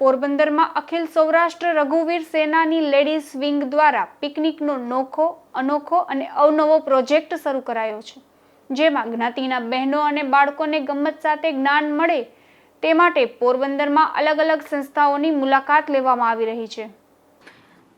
પોરબંદરમાં અખિલ સૌરાષ્ટ્ર રઘુવીર સેનાની ladies wing દ્વારા પિકનિકનો નોખો, અનોખો અને અવનવો પ્રોજેક્ટ શરૂ કરાયો છે, જેમાં જ્ઞાતિના બહેનો અને બાળકોને ગમત સાથે જ્ઞાન મળે તે માટે પોરબંદરમાં અલગ અલગ સંસ્થાઓની મુલાકાત લેવામાં આવી રહી છે.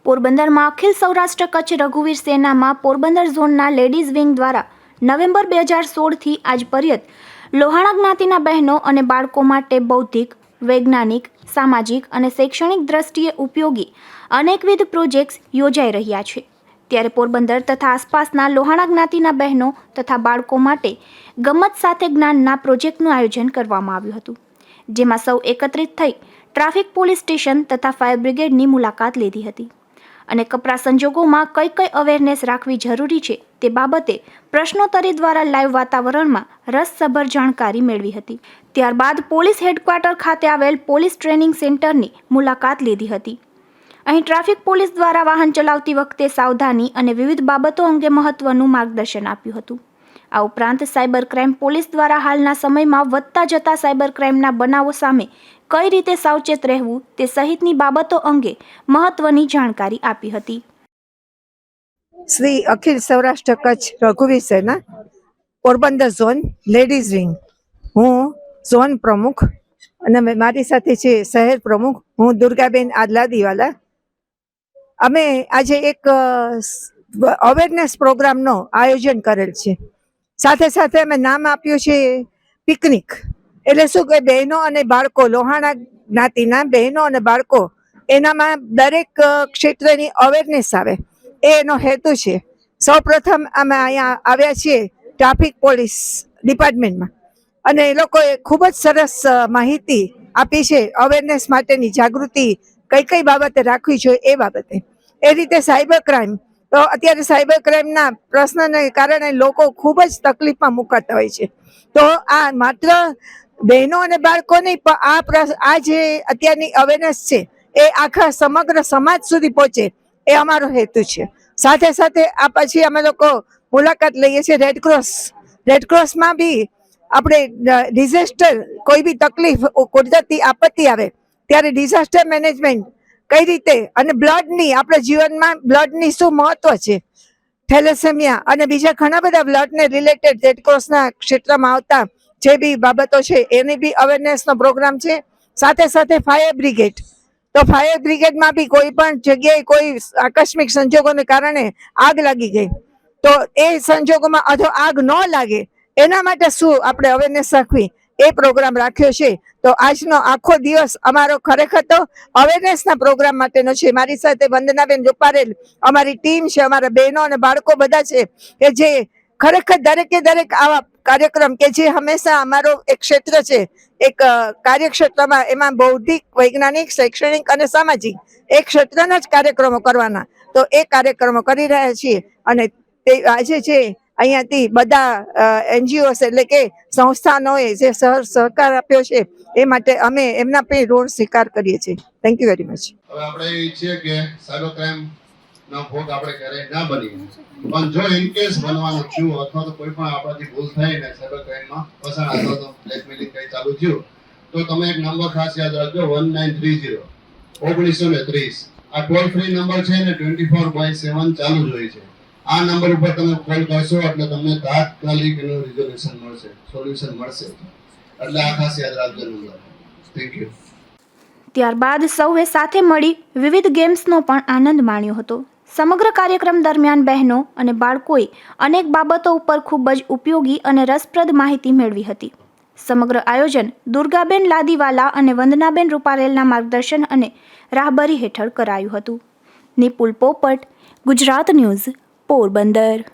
પોરબંદરમાં અખિલ સૌરાષ્ટ્ર કચ્છ રઘુવીર સેનામાં પોરબંદર ઝોનના લેડીઝ વિંગ દ્વારા નવેમ્બર બે હજાર સોળથી આજ પર્યત લોહાણા જ્ઞાતિના બહેનો અને બાળકો માટે બૌદ્ધિક વૈજ્ઞાનિક, સામાજિક અને શૈક્ષણિક દ્રષ્ટિએ ઉપયોગી અનેકવિધ પ્રોજેક્ટ્સ યોજાઈ રહ્યા છે. ત્યારે પોરબંદર તથા આસપાસના લોહાણા જ્ઞાતિના બહેનો તથા બાળકો માટે ગમત સાથે જ્ઞાનના પ્રોજેક્ટનું આયોજન કરવામાં આવ્યું હતું, જેમાં સૌ એકત્રિત થઈ ટ્રાફિક પોલીસ સ્ટેશન તથા ફાયર બ્રિગેડની મુલાકાત લીધી હતી. અને કપરા સંજોગોમાં કઈ કઈ અવેરનેસ રાખવી જરૂરી છે તે બાબતે પ્રશ્નોત્તરી દ્વારા લાઈવ વાતાવરણમાં રસસભર જાણકારી મેળવી હતી. ત્યારબાદ પોલીસ હેડક્વાર્ટર ખાતે આવેલ પોલીસ ટ્રેનિંગ સેન્ટરની મુલાકાત લીધી હતી. અહીં ટ્રાફિક પોલીસ દ્વારા વાહન ચલાવતી વખતે સાવધાની અને વિવિધ બાબતો અંગે મહત્વનું માર્ગદર્શન આપ્યું હતું. આ ઉપરાંત સાયબર ક્રાઇમ પોલીસ દ્વારા હાલના સમયમાં વધતા જતા સાયબર ક્રાઇમના બનાવો સામે કઈ રીતે સાવચેત રહેવું તે સહિતની બાબતો અંગે મહત્વની જાણકારી આપી હતી. શ્રી અખિલ Saurashtra Kutch રઘુવીર Sena, Porbandar zone ladies wing હું ઝોન પ્રમુખ અને મારી સાથે છે શહેર પ્રમુખ, હું દુર્ગાબેન આદલાદીવાલા અમે આજે એક અવેરનેસ પ્રોગ્રામનો આયોજન કરેલ છે. સાથે સાથે અમે નામ આપ્યું છે પિકનિક. એટલે શું કે બહેનો અને બાળકો, લોહાણા જ્ઞાતિના બહેનો અને બાળકો, એનામાં દરેક ક્ષેત્રની અવેરનેસ આવે. એ એનો હેતુ છે. સૌપ્રથમ અમે અહીંયા આવ્યા છીએ ટ્રાફિક પોલીસ ડિપાર્ટમેન્ટમાં અને એ લોકોએ ખૂબ જ સરસ માહિતી આપી છે અવેરનેસ માટેની જાગૃતિ કઈ કઈ બાબતે રાખવી જોઈએ એ બાબતે. એ રીતે સાયબર ક્રાઇમ તો અત્યારે સાયબર ક્રાઇમના પ્રશ્નને કારણે લોકો ખૂબ જ તકલીફમાં મુકાતા હોય છે. તો આ માત્ર બહેનો અને બાળકો નહીં, પણ આ આ જે અત્યારની અવેરનેસ છે, એ આખા સમગ્ર સમાજ સુધી પહોંચે, એ અમારો હેતુ છે. સાથે સાથે આ પછી અમે લોકો મુલાકાત લઈએ છીએ રેડક્રોસ રેડક્રોસમાં બી આપણે ડિઝાસ્ટર કોઈ બી તકલીફ, કુદરતી આપત્તિ આવે, ત્યારે ડિઝાસ્ટર મેનેજમેન્ટ કઈ રીતે? અને બ્લડની, આપણા જીવનમાં બ્લડની શું મહત્વ છે? થેલેસેમિયા અને બીજા ઘણા બધા બ્લડને રિલેટેડ રેડક્રોસના ક્ષેત્રમાં આવતા જે બી બાબતો છે, એની બી અવેરનેસનો પ્રોગ્રામ છે. સાથે સાથે ફાયર બ્રિગેડ તો ફાયર બ્રિગેડમાં બી કોઈ પણ જગ્યાએ કોઈ આકસ્મિક સંજોગોને કારણે આગ લાગી ગઈ. તો એ સંજોગોમાં અધો આગ ન લાગે. એના માટે શું આપણે અવેરનેસ રાખવી? એ પ્રોગ્રામ રાખ્યો છે. તો આજનો આખો દિવસ અમારો ખરેખર તો અવેરનેસના પ્રોગ્રામ માટેનો છે. મારી સાથે વંદનાબેન રૂપારેલ અમારી ટીમ છે, અમારા બહેનો અને બાળકો બધા છે કે જે ખરેખર દરેકે દરેક આવા કાર્યક્રમ કે જે હંમેશા અમારો એક ક્ષેત્ર છે, એક કાર્યક્ષેત્રમાં એમાં બૌદ્ધિક, વૈજ્ઞાનિક, શૈક્ષણિક અને સામાજિક એક ક્ષેત્રના જ કાર્યક્રમો કરવાના. તો એ કાર્યક્રમો કરી રહ્યા છીએ અને તે આજે છે અહીંયાથી બધા એનજીઓ એટલે કે સંસ્થાનોએ જે સહર સહકાર આપ્યો છે, એ માટે અમે એમના પણ ઋણ સ્વીકાર કરીએ છીએ. થેન્ક યુ વેરી મચ હવે આપણે ઈચ્છીએ કે સાયબર ક્રાઇમ નો ભોગ આપણે ક્યારેય ના બનીએ. પણ જો ઇન કેસ બનવાનું થયું અથવા તો કોઈ પણ આપણાથી ભૂલ થઈ ને સાયબર ક્રાઇમમાં ફસાણ અથવા તો બ્લેકમેલિંગ કઈ ચાલુ થયું, તો તમે એક નંબર ખાસ યાદ રાખજો વન નાઇન થ્રી ઝીરો ઓગણીસો ને ત્રીસ. આ ટોલ ફ્રી નંબર છે ને ટ્વેન્ટી ફોર બાય સેવન ચાલુ જ હોય છે. આ નંબર ઉપર તમે કોલ કરશો, એટલે તમને તાત્કાલિક એનું રિઝોલ્યુશન મળશે. સોલ્યુશન મળશે. એટલે આ ખાસ યાદ રાખજો નંબર થેન્ક યુ ત્યારબાદ સૌએ સાથે મળી વિવિધ ગેમ્સનો પણ આનંદ માણ્યો હતો. સમગ્ર કાર્યક્રમ દરમિયાન બહેનો અને બાળકોએ અનેક બાબતો ઉપર ખૂબ જ ઉપયોગી અને રસપ્રદ માહિતી મેળવી હતી. સમગ્ર આયોજન દુર્ગાબેન લાદીવાલા અને વંદનાબેન રૂપારેલના માર્ગદર્શન અને રાહબરી હેઠળ કરાયું હતું. નિપુલ પોપટ, ગુજરાત ન્યૂઝ પોરબંદર